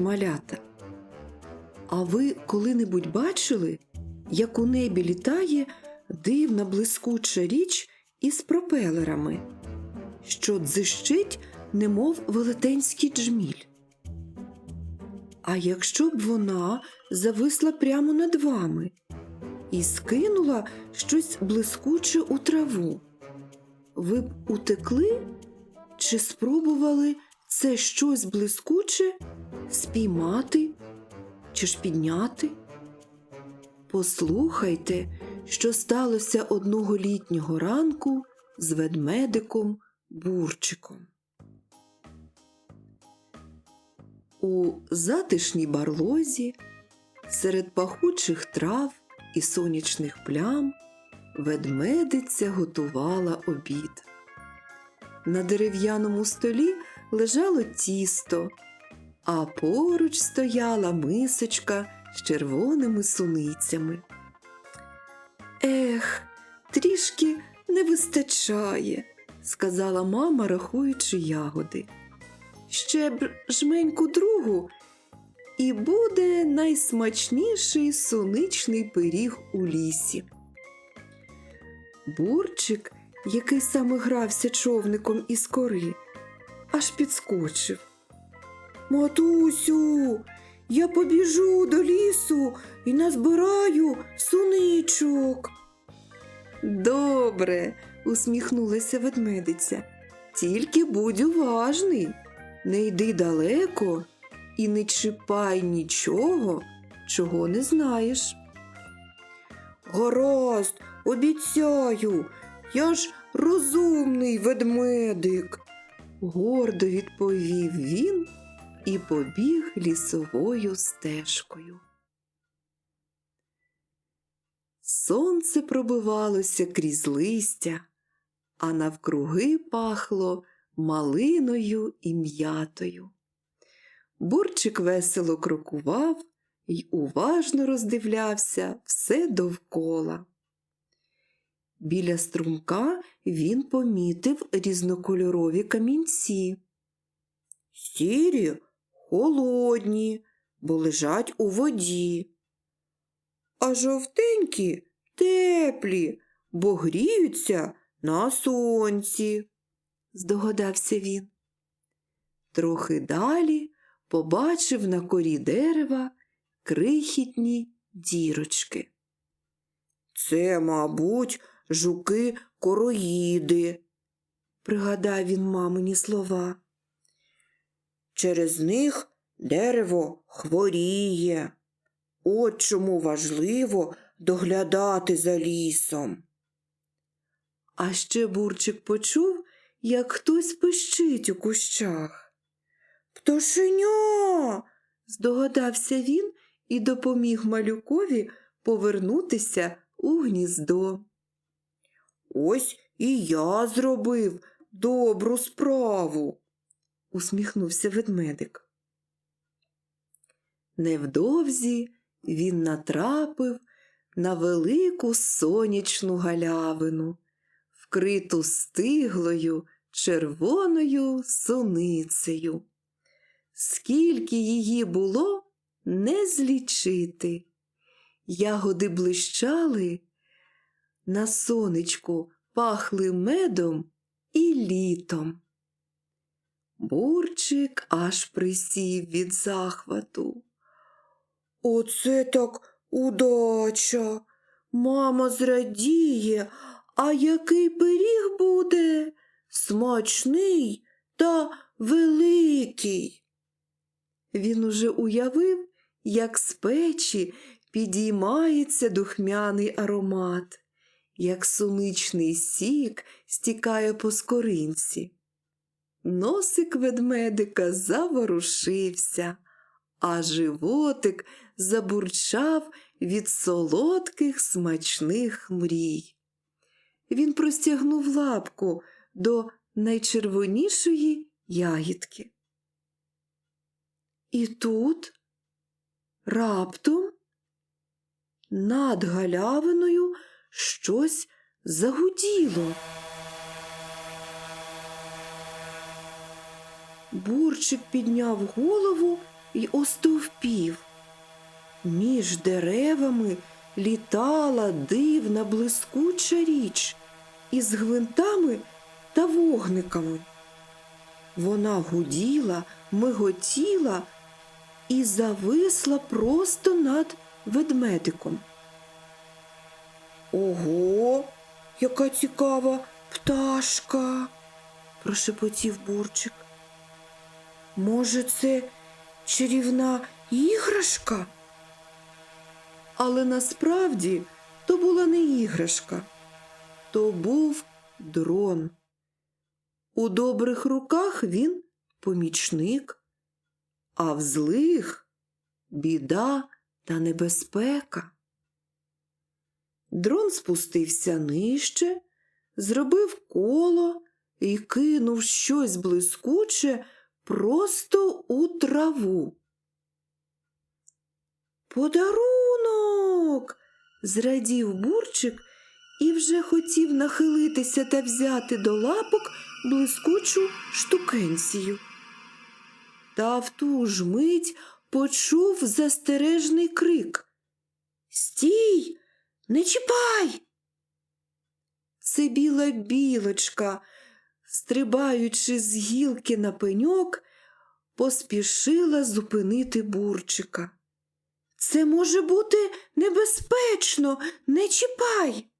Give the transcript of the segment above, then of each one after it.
малята. А ви коли-небудь бачили, як у небі літає дивна блискуча річ із пропелерами, що дзищить, немов велетенський джміль? А якщо б вона зависла прямо над вами і скинула щось блискуче у траву, ви б утекли чи спробували це щось блискуче спіймати чи ж підняти? Послухайте, що сталося одного літнього ранку з ведмедиком Бурчиком. У затишній барлозі, серед пахучих трав і сонячних плям, ведмедиця готувала обід. На дерев'яному столі лежало тісто, а поруч стояла мисочка з червоними суницями. Ех, трішки не вистачає, сказала мама, рахуючи ягоди. Ще б жменьку другу, і буде найсмачніший суничний пиріг у лісі. Бурчик, який саме грався човником із кори, аж підскочив. Матусю, я побіжу до лісу і назбираю суничок. Добре, усміхнулася ведмедиця. Тільки будь уважний, не йди далеко і не чіпай нічого, чого не знаєш. Гаразд, обіцяю, я ж розумний ведмедик, гордо відповів він і побіг лісовою стежкою. Сонце пробивалося крізь листя, а навкруги пахло малиною і м'ятою. Бурчик весело крокував й уважно роздивлявся все довкола. Біля струмка він помітив різнокольорові камінці. Сірі холодні, бо лежать у воді, а жовтенькі теплі, бо гріються на сонці, здогадався він. Трохи далі побачив на корі дерева крихітні дірочки. Це, мабуть, жуки короїди, пригадав він мамині слова. Через них дерево хворіє. От чому важливо доглядати за лісом. А ще бурчик почув, як хтось пищить у кущах. Пташеня. здогадався він і допоміг малюкові повернутися у гніздо. Ось і я зробив добру справу, усміхнувся ведмедик. Невдовзі він натрапив на велику сонячну галявину, вкриту стиглою червоною суницею. Скільки її було, не злічити. Ягоди блищали, на сонечку пахли медом і літом. Бурчик аж присів від захвату. Оце так удача. Мама зрадіє, а який пиріг буде смачний та великий. Він уже уявив, як з печі підіймається духмяний аромат, як суничний сік стікає по скоринці. Носик ведмедика заворушився, а животик забурчав від солодких смачних мрій. Він простягнув лапку до найчервонішої ягідки. І тут раптом над галявиною щось загуділо. Бурчик підняв голову й остовпів. Між деревами літала дивна блискуча річ із гвинтами та вогниками. Вона гуділа, миготіла і зависла просто над ведмедиком. Ого, яка цікава пташка, прошепотів бурчик. Може, це чарівна іграшка? Але насправді то була не іграшка, то був дрон. У добрих руках він помічник, а в злих біда та небезпека. Дрон спустився нижче, зробив коло і кинув щось блискуче просто у траву. Подарунок. зрадів бурчик і вже хотів нахилитися та взяти до лапок блискучу штукенцію. Та в ту ж мить почув застережний крик. Стій, не чіпай. Це біла білочка, стрибаючи з гілки на пеньок, поспішила зупинити бурчика. Це може бути небезпечно, не чіпай.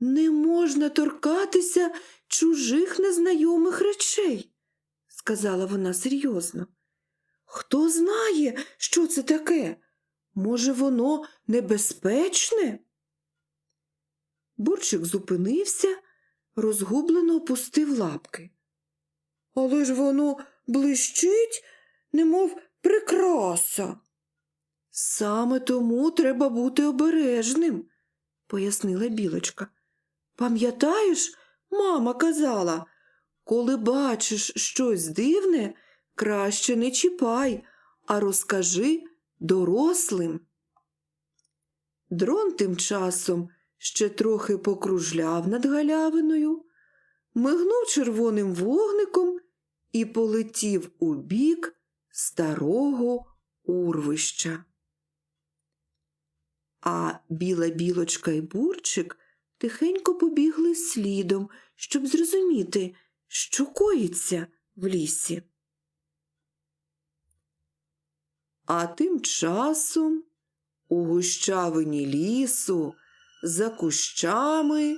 Не можна торкатися чужих незнайомих речей, сказала вона серйозно. Хто знає, що це таке? Може, воно небезпечне? Бурчик зупинився, розгублено опустив лапки. Але ж воно блищить, немов прикраса. Саме тому треба бути обережним, пояснила білочка. Пам'ятаєш, мама казала, коли бачиш щось дивне, краще не чіпай, а розкажи дорослим. Дрон тим часом ще трохи покружляв над галявиною, мигнув червоним вогником і полетів у бік старого урвища. А біла білочка й бурчик тихенько побігли слідом, щоб зрозуміти, що коїться в лісі. А тим часом у гущавині лісу за кущами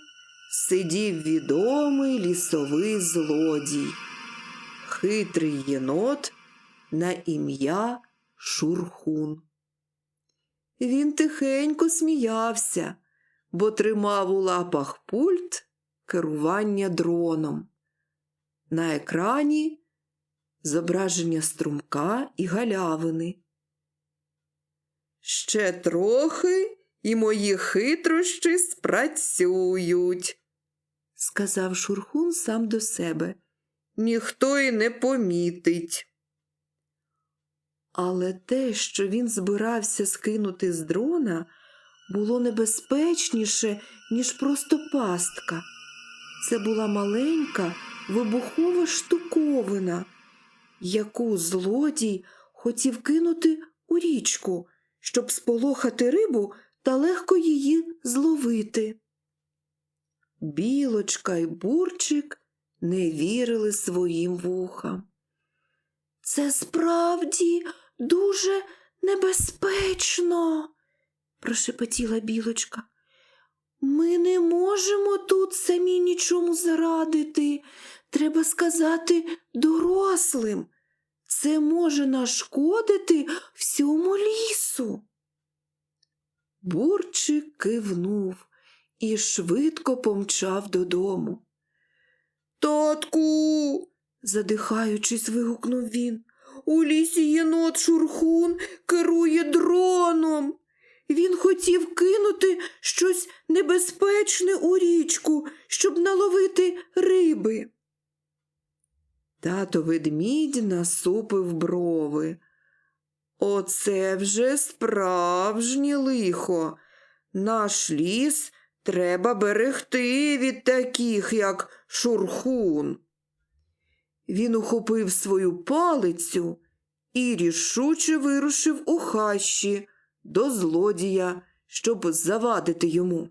сидів відомий лісовий злодій, хитрий єнот на ім'я Шурхун. Він тихенько сміявся, бо тримав у лапах пульт керування дроном. На екрані зображення струмка і галявини. Ще трохи і мої хитрощі спрацюють, сказав Шурхун сам до себе. Ніхто й не помітить. Але те, що він збирався скинути з дрона, було небезпечніше, ніж просто пастка. Це була маленька вибухова штуковина, яку злодій хотів кинути у річку, щоб сполохати рибу та легко її зловити. Білочка й бурчик не вірили своїм вухам. Це справді дуже небезпечно, прошепотіла білочка. Ми не можемо тут самі нічому зарадити. Треба сказати дорослим. Це може нашкодити всьому лісу. Бурчик кивнув і швидко помчав додому. Татку, задихаючись, вигукнув він. У лісі єнот Шурхун керує дроном. Він хотів кинути щось небезпечне у річку, щоб наловити риби. Тато ведмідь насупив брови. Оце вже справжнє лихо. Наш ліс треба берегти від таких, як шурхун. Він ухопив свою палицю і рішуче вирушив у хащі до злодія, щоб завадити йому.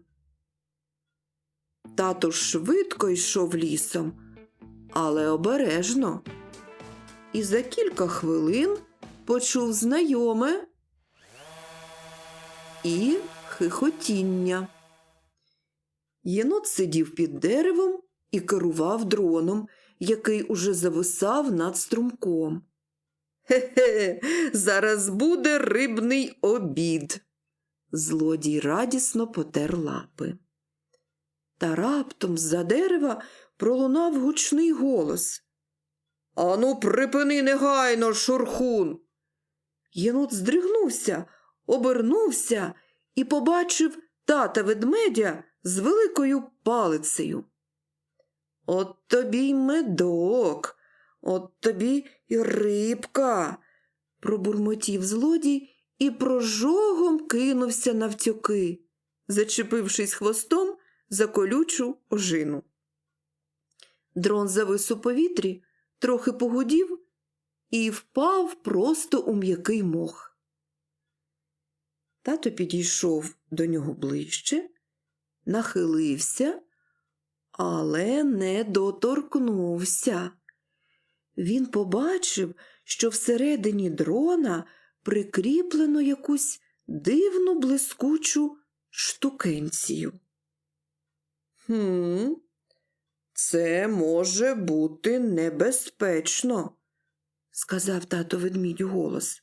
Тато швидко йшов лісом, але обережно. І за кілька хвилин почув знайоме і хихотіння. Єнот сидів під деревом і керував дроном, який уже зависав над струмком. Хе-хе, зараз буде рибний обід. Злодій радісно потер лапи. Та раптом з-за дерева пролунав гучний голос. Ану, припини негайно, шурхун. Єнот здригнувся, обернувся і побачив тата ведмедя з великою палицею. От тобі й медок, от тобі й рибка, пробурмотів злодій і прожогом кинувся навтьоки, зачепившись хвостом за колючу ожину. Дрон завис у повітрі, трохи погудів і впав просто у м'який мох. Тато підійшов до нього ближче, нахилився, але не доторкнувся. Він побачив, що всередині дрона прикріплено якусь дивну блискучу штукенцію. Хм, це може бути небезпечно, сказав тато ведмідь голос.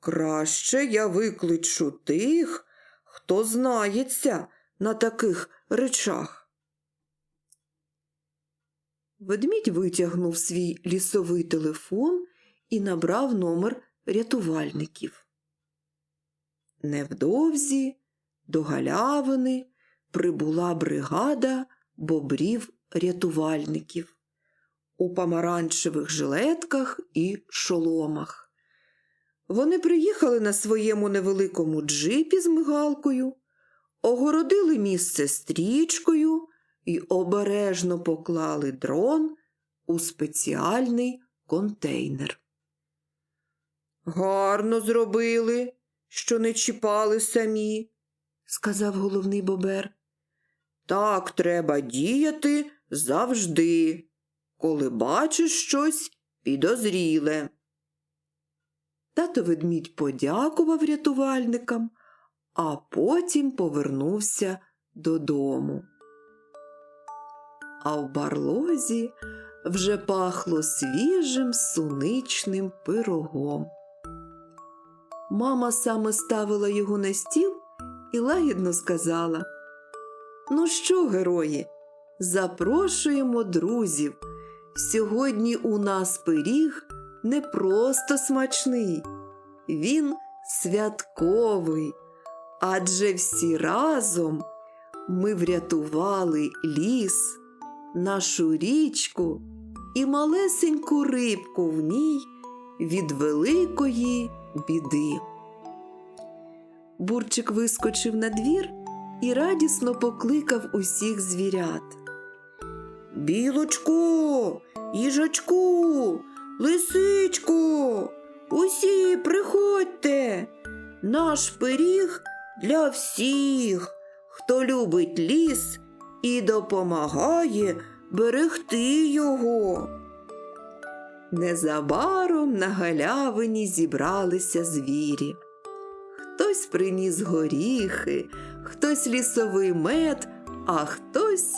Краще я викличу тих, хто знається на таких речах. Ведмідь витягнув свій лісовий телефон і набрав номер рятувальників. Невдовзі до галявини прибула бригада бобрів рятувальників у помаранчевих жилетках і шоломах. Вони приїхали на своєму невеликому джипі з мигалкою, огородили місце стрічкою і обережно поклали дрон у спеціальний контейнер. Гарно зробили, що не чіпали самі, сказав головний бобер. Так треба діяти завжди, коли бачиш щось підозріле. Тато ведмідь подякував рятувальникам, а потім повернувся додому. А в барлозі вже пахло свіжим суничним пирогом. Мама саме ставила його на стіл і лагідно сказала Ну що, герої, запрошуємо друзів. Сьогодні у нас пиріг не просто смачний, він святковий, адже всі разом ми врятували ліс, нашу річку і малесеньку рибку в ній від великої біди. Бурчик вискочив на двір і радісно покликав усіх звірят. Білочку, їжачку, лисичку, усі приходьте. Наш пиріг для всіх, хто любить ліс і допомагає берегти його. Незабаром на галявині зібралися звірі. Хтось приніс горіхи, хтось лісовий мед, а хтось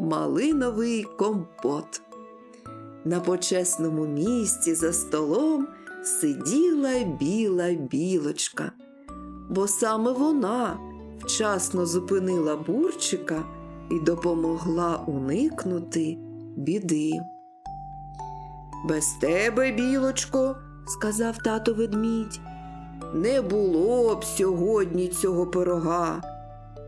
малиновий компот. На почесному місці за столом сиділа біла білочка, бо саме вона вчасно зупинила бурчика і допомогла уникнути біди. Без тебе, білочко, сказав тато ведмідь, не було б сьогодні цього пирога,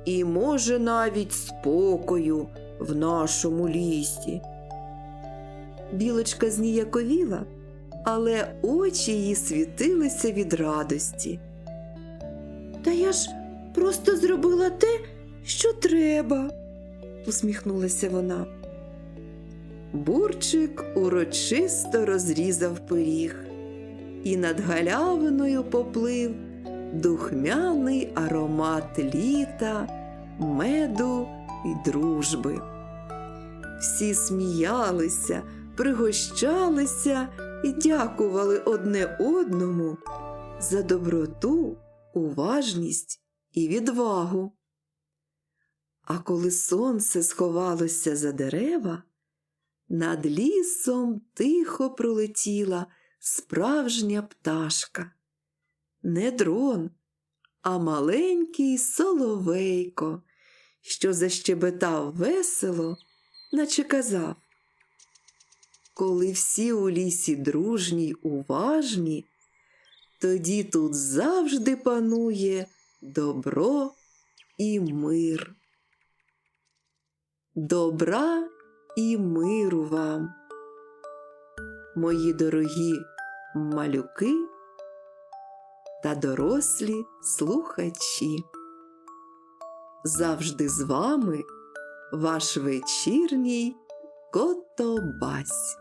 і, може, навіть спокою в нашому лісі. Білочка зніяковіла, але очі її світилися від радості. Та я ж просто зробила те, що треба, усміхнулася вона. Бурчик урочисто розрізав пиріг. і над галявиною поплив духмяний аромат літа, меду і дружби. Всі сміялися, пригощалися і дякували одне одному за доброту, уважність і відвагу. А коли сонце сховалося за дерева, над лісом тихо пролетіла справжня пташка. Не дрон, а маленький соловейко, що защебетав весело, наче казав. Коли всі у лісі дружні уважні, тоді тут завжди панує добро і мир. Добра і миру вам, мої дорогі малюки та дорослі слухачі. Завжди з вами ваш вечірній Котобась.